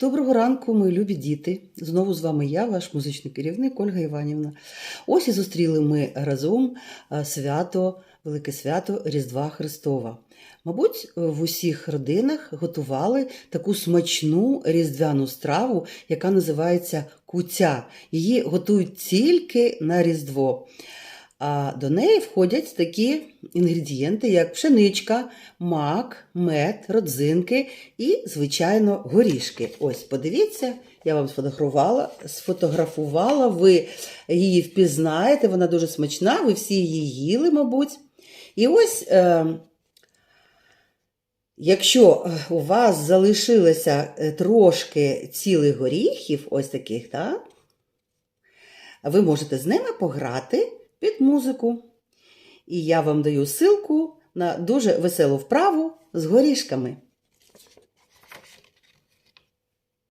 Доброго ранку, мої любі діти. Знову з вами я, ваш музичний керівник Ольга Іванівна. Ось і зустріли ми разом е, свято, велике свято Різдва Христова. Мабуть, в усіх родинах готували таку смачну різдвяну страву, яка називається куця. Її готують тільки на Різдво. А до неї входять такі інгредієнти, як пшеничка, мак, мед, родзинки і, звичайно, горішки. Ось, подивіться, я вам сфотографувала, сфотографувала, ви її впізнаєте, вона дуже смачна, ви всі її їли, мабуть. І ось, е, якщо е, у вас залишилося е, трошки цілих горіхів, ось таких, так? ви можете з ними пограти під музику. І я вам даю силку на дуже веселу вправу з горішками.